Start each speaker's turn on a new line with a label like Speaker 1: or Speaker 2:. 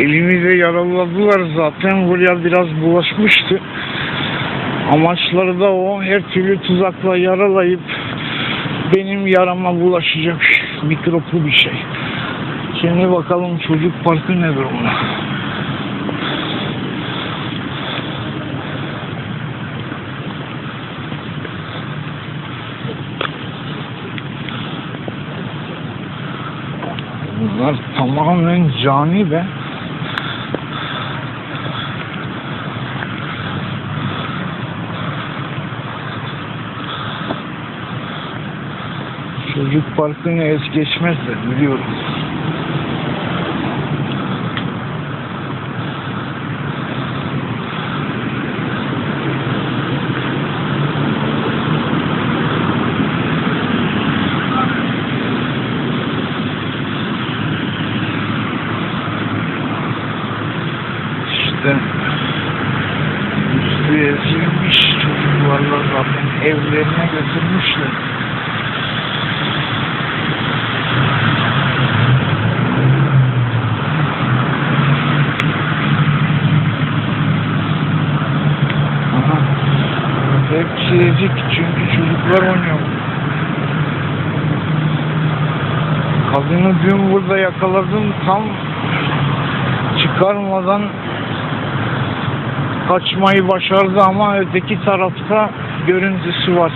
Speaker 1: Elimi de yaraladılar zaten. Buraya biraz bulaşmıştı. Amaçları da o. Her türlü tuzakla yaralayıp benim yarama bulaşacak mikroplu bir şey. Şimdi bakalım çocuk parkı ne durumda. Bunlar tamamen cani be. Çocuk parkını es geçmezler biliyorum. İşte üstü ezilmiş çocuklarla zaten evlerine götürmüşler. Ezik çünkü çocuklar oynuyor. Kadını dün burada yakaladım tam çıkarmadan kaçmayı başardı ama öteki tarafta görüntüsü var.